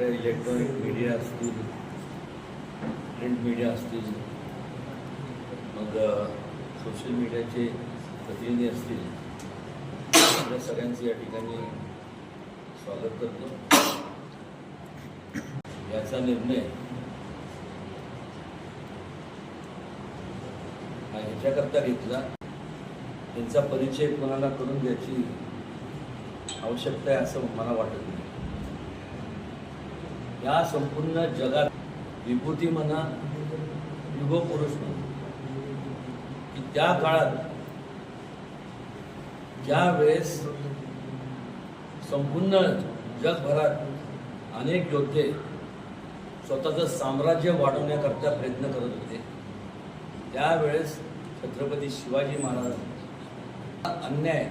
वेगवेगळे electronic media असतील print media असतील मग सोशल मीडियाचे प्रतिनिधी असतील आपल्या सगळ्यांचं या ठिकाणी स्वागत करतो. याचा निर्णय हा ह्याच्याकरता घेतला. त्यांचा परिचय कोणाला करून द्यायची आवश्यकता आहे असं मला वाटत नाही. या संपूर्ण जगात विभूती म्हणा युगपुरुष म्हणा की त्या काळात ज्या वेळेस संपूर्ण जगभरात अनेक योद्धे स्वतःचं साम्राज्य वाढवण्याकरता प्रयत्न करत होते त्यावेळेस छत्रपती शिवाजी महाराज अन्याय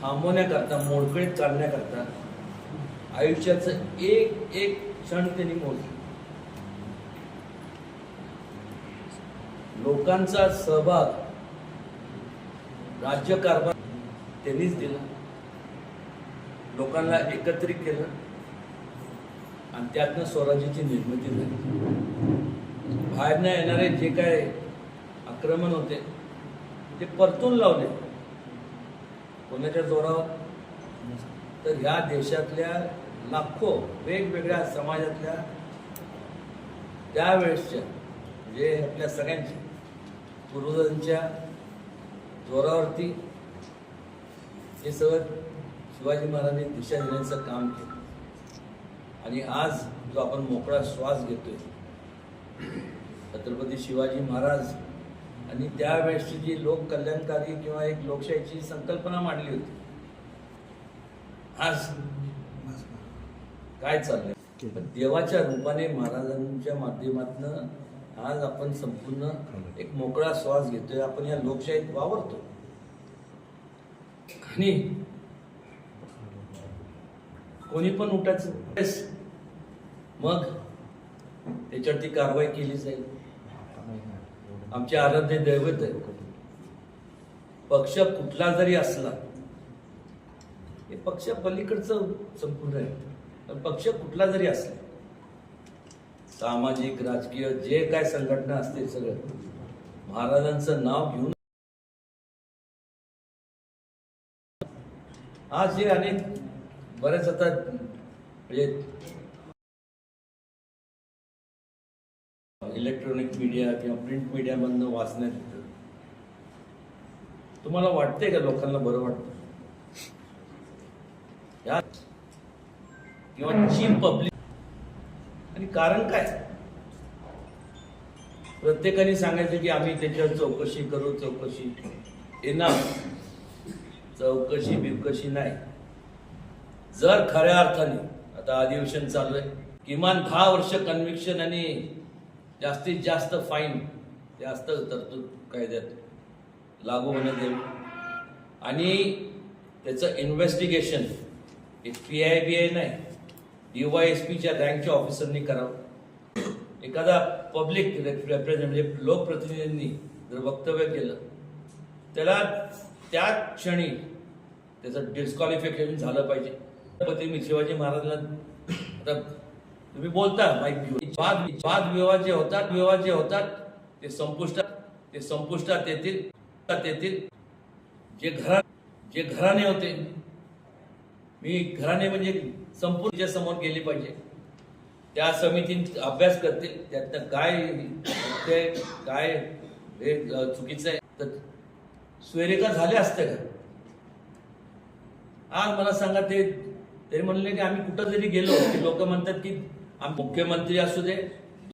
थांबवण्याकरता मोडकळीत काढण्याकरता आयुष्याचं एक एक क्षण त्यांनी मोजलं. लोकांचा सहभाग राज्यकारभार त्यांनीच दिला. लोकांना एकत्रित केलं. आणि त्यातनं स्वराज्याची निर्मिती झाली. बाहेरनं येणारे जे काय आक्रमण होते ते परतून लावले. कोणाच्या जोरावर? तर ह्या देशातल्या लाखो वेगवेगळ्या समाजातल्या त्यावेळेसच्या म्हणजे आपल्या सगळ्यांच्या पूर्वजांच्या जोरावरती हे सगळं शिवाजी महाराजांनी दिशा देण्याचं काम केलं. आणि आज जो आपण मोकळा श्वास घेतोय छत्रपती शिवाजी महाराज आणि त्यावेळेसची जी लोककल्याणकारी किंवा एक लोकशाहीची संकल्पना मांडली होती आज काय चाललंय? देवाच्या रूपाने महाराजांच्या माध्यमातून आज आपण संपूर्ण एक मोकळा श्वास घेतोय. आपण या लोकशाहीत वावरतो. आणि कोणी पण उठायचं मग मग त्याच्यावरती कारवाई केली जाईल. आमचे आराध्य दैवत आहे पक्ष कुठला जरी असला हे पक्ष पलीकडचं संपूर्ण आहे. पण पक्ष कुठला जरी असला सामाजिक राजकीय जे काय संघटना असते सगळं महाराजांचं नाव घेऊन आज जे अनेक बरेच आता म्हणजे इलेक्ट्रॉनिक मीडिया किंवा प्रिंट मीडियामधनं वाचण्यात येतं. तुम्हाला वाटते का लोकांना बरं वाटतं या किंवा चीप पब्लिक आणि कारण काय? प्रत्येकाने सांगायचं की आम्ही त्याच्यावर चौकशी करू चौकशी येणार. चौकशी बिवकशी नाही. जर खऱ्या अर्थाने आता अधिवेशन चालू आहे किमान दहा वर्ष कन्व्हिक्शन आणि जास्तीत जास्त फाईन जास्त तरतूद कायद्यात लागू होण्यात येईल आणि त्याचं इन्व्हेस्टिगेशन एक पी आय बी आय नाही डीवाय एस पीच्या रँकच्या ऑफिसरनी करावं. एखादा पब्लिक रेप्रेझेंट म्हणजे लोकप्रतिनिधींनी जर वक्तव्य केलं त्याला त्या क्षणी त्याचं डिस्क्वालिफिकेशन झालं पाहिजे. छत्रपती मी शिवाजी महाराजांना आता तुम्ही बोलता माईक घेऊन. वाद वाद विवाद जे होतात विवाद जे होतात ते संपुष्टात ते संपुष्टात येतील येतील. जे घरा जे घराणे होते मी घराणे म्हणजे संपूर्ण समोर गेली पाहिजे. त्या समितीत अभ्यास करतील त्यातनं काय ते काय हे चुकीचं आहे. तर स्वेरिका झाल्या असत्या का? आज मला सांगा ते ते म्हणले की आम्ही कुठं जरी गेलो की लोक म्हणतात की आम्ही मुख्यमंत्री असू दे